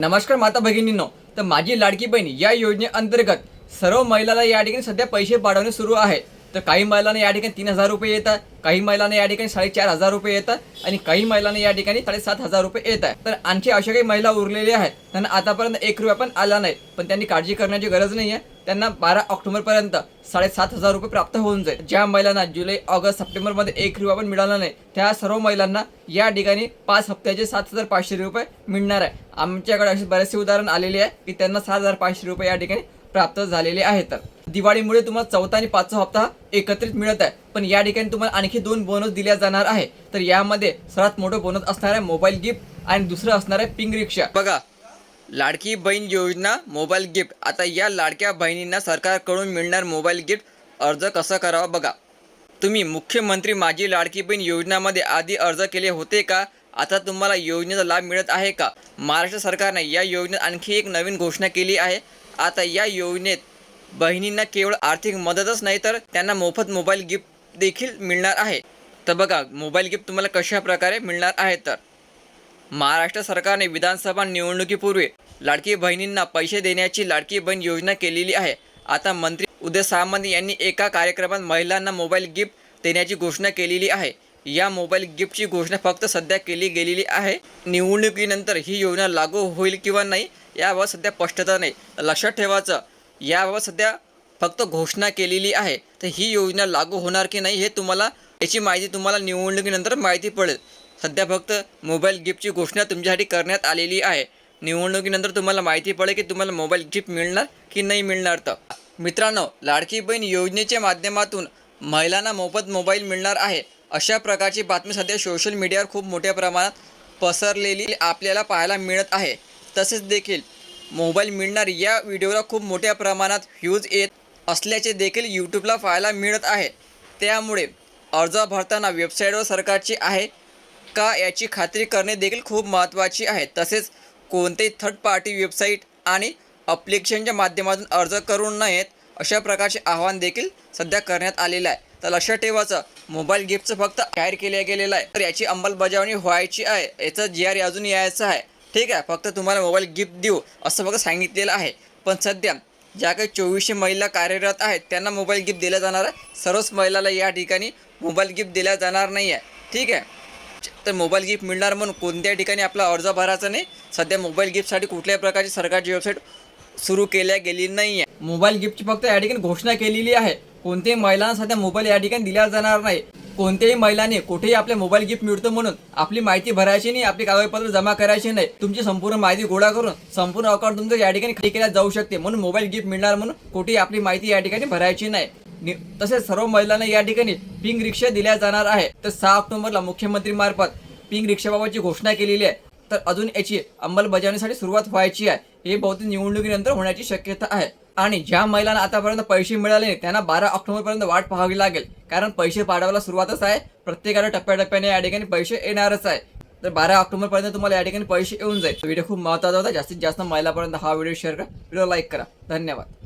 नमस्कार माता भगिनींनो. तर माझी लाडकी बहीण या योजनेअंतर्गत सर्व महिलाला या ठिकाणी सध्या पैसे पाठवणे सुरू आहे. तर काही महिलांना या ठिकाणी तीन हजार रुपये येतात काही महिलांना या ठिकाणी साडेचार हजार रुपये येतात आणि काही महिलांना या ठिकाणी साडेसात हजार रुपये येत आहे तर आणखी अशा काही महिला उरलेल्या आहेत त्यांना आतापर्यंत एक रुपया पण आला नाही पण त्यांनी काळजी करण्याची गरज नाही आहे त्यांना बारा ऑक्टोबरपर्यंत साडेसात हजार रुपये प्राप्त होऊन जाईल. ज्या महिलांना जुलै ऑगस्ट सप्टेंबरमध्ये एक रुपया पण मिळाला नाही त्या सर्व महिलांना या ठिकाणी पाच हप्त्याचे सात हजार पाचशे रुपये मिळणार आहे. आमच्याकडे असे बरेचसे उदाहरण आलेले आहे की त्यांना सात हजार पाचशे रुपये या ठिकाणी प्राप्त झालेले आहेत. दिवाळीमुळे तुम्हाला चौथा आणि पाचवा हप्ता एकत्रित मिळत आहे पण या ठिकाणी तुम्हाला आणखी दोन बोनस दिल्या जाणार आहे. तर यामध्ये सर्वात मोठं बोनस असणार आहे मोबाईल गिफ्ट आणि दुसरं असणार आहे पिंग रिक्षा बघा लाडकी बहीण योजना मोबाईल गिफ्ट. आता या लाडक्या बहिणींना सरकारकडून मिळणार मोबाईल गिफ्ट अर्ज कसा करावा बघा. तुम्ही मुख्यमंत्री माझी लाडकी बहीण योजनामध्ये आधी अर्ज केले होते का? आता तुम्हाला योजनेचा लाभ मिळत आहे का? महाराष्ट्र सरकारने या योजनेत आणखी एक नवीन घोषणा केली आहे. आता या योजनेत बहिणींना केवळ आर्थिक मदतच नाही तर त्यांना मोफत मोबाईल गिफ्ट देखील मिळणार आहे. तर बघा मोबाईल गिफ्ट तुम्हाला कशा प्रकारे मिळणार आहे तर? महाराष्ट्र सरकारने विधानसभा निवडणुकीपूर्वी लाडकी बहिणींना पैसे देण्याची लाडकी बहीण योजना केलेली आहे. आता मंत्री उदय सामंत यांनी एका कार्यक्रमात महिलांना मोबाईल गिफ्ट देण्याची घोषणा केलेली आहे. या मोबाईल गिफ्टची घोषणा फक्त सध्या केली गेलेली आहे. निवडणुकीनंतर ही योजना लागू होईल किंवा नाही याबाबत सध्या स्पष्टता नाही. लक्षात ठेवायचं याबाबत सध्या फक्त घोषणा केलेली आहे. तर ही योजना लागू होणार की नाही हे तुम्हाला याची माहिती तुम्हाला निवडणुकीनंतर माहिती पडेल. सध्या फक्त मोबाईल गिफ्टची घोषणा तुमच्यासाठी करण्यात आलेली आहे. निवडणुकीनंतर तुम्हाला माहिती पडेल की तुम्हाला मोबाईल गिफ्ट मिळणार की नाही मिळणार तर. मित्रांनो लाडकी बहीण योजनेच्या माध्यमातून महिलांना मोफत मोबाईल मिळणार आहे. अशा प्रकारची बातमी सध्या सोशल मीडियावर खूप मोठ्या प्रमाणात पसरलेली आपल्याला पाहायला मिळत आहे. तसेच देखील मोबाईल मिळणार या व्हिडिओला खूप मोठ्या प्रमाणात व्ह्यूज येत असल्याचे देखील यूट्यूबला पाहायला मिळत आहे. त्यामुळे अर्ज भरताना वेबसाईटवर सरकारची आहे का याची खात्री करणे देखील खूप महत्त्वाची आहे. तसेच कोणतेही थर्ड पार्टी वेबसाईट आणि अप्लिकेशनच्या माध्यमातून अर्ज करू नयेत अशा प्रकारचे आव्हान देखील सध्या करण्यात आलेलं आहे. तर लक्षात ठेवायचं मोबाईल गिफ्टचं फक्त जाहीर केलं गेलेलं आहे. तर याची अंमलबजावणी व्हायची आहे याचं जी आर अजून यायचं आहे. ठीक आहे फक्त तुम्हाला मोबाईल गिफ्ट देऊ असं फक्त सांगितलेलं आहे. पण सध्या ज्या काही चोवीसशे महिला कार्यरत आहेत त्यांना मोबाईल गिफ्ट दिला जाणार आहे. सर्वच महिलाला या ठिकाणी मोबाईल गिफ्ट दिला जाणार नाही आहे ठीक आहे? तर मोबाईल गिफ्ट मिळणार म्हणून कोणत्या ठिकाणी आपला अर्ज भरायचा नाही. सध्या मोबाईल गिफ्टसाठी कुठल्याही प्रकारची सरकारची वेबसाईट सुरू केल्या गेली नाही आहे मोबाईल गिफ्टची फक्त या ठिकाणी घोषणा केलेली आहे. कोणत्याही महिलांना सध्या मोबाईल या ठिकाणी दिला जाणार नाही. कोणत्याही महिलाने कुठेही आपले मोबाईल गिफ्ट मिळतो म्हणून आपली माहिती भरायची नाही आपली कागदपत्र जमा करायची नाही. तुमची संपूर्ण माहिती गोळा करून संपूर्ण अकाउंट तुमचं या ठिकाणी खाली केल्या जाऊ शकते म्हणून मोबाईल गिफ्ट मिळणार म्हणून कुठेही आपली माहिती या ठिकाणी भरायची नाही. तसेच सर्व महिलांना या ठिकाणी पिंक रिक्षा दिल्या जाणार आहे. तर सहा ऑक्टोबरला मुख्यमंत्री मार्फत पिंक रिक्षाबाबतची घोषणा केलेली आहे. तर अजून याची अंमलबजावणीसाठी सुरुवात व्हायची आहे. हे बहुतेक निवडणुकीनंतर होण्याची शक्यता आहे. आणि ज्या महिलांना आतापर्यंत पैसे मिळाले नाही, त्यांना बारा ऑक्टोबर पर्यंत वाट पाहावी लागेल. कारण पैसे पाठवायला सुरुवातच आहे. प्रत्येकाला टप्प्याटप्प्याने या ठिकाणी पैसे येणारच आहे. तर बारा ऑक्टोबर पर्यंत तुम्हाला या ठिकाणी पैसे येऊन जाईल. व्हिडिओ खूप महत्त्वाचा होता. जास्तीत जास्त महिलापर्यंत हा व्हिडिओ शेअर करा. व्हिडिओ लाईक करा. धन्यवाद.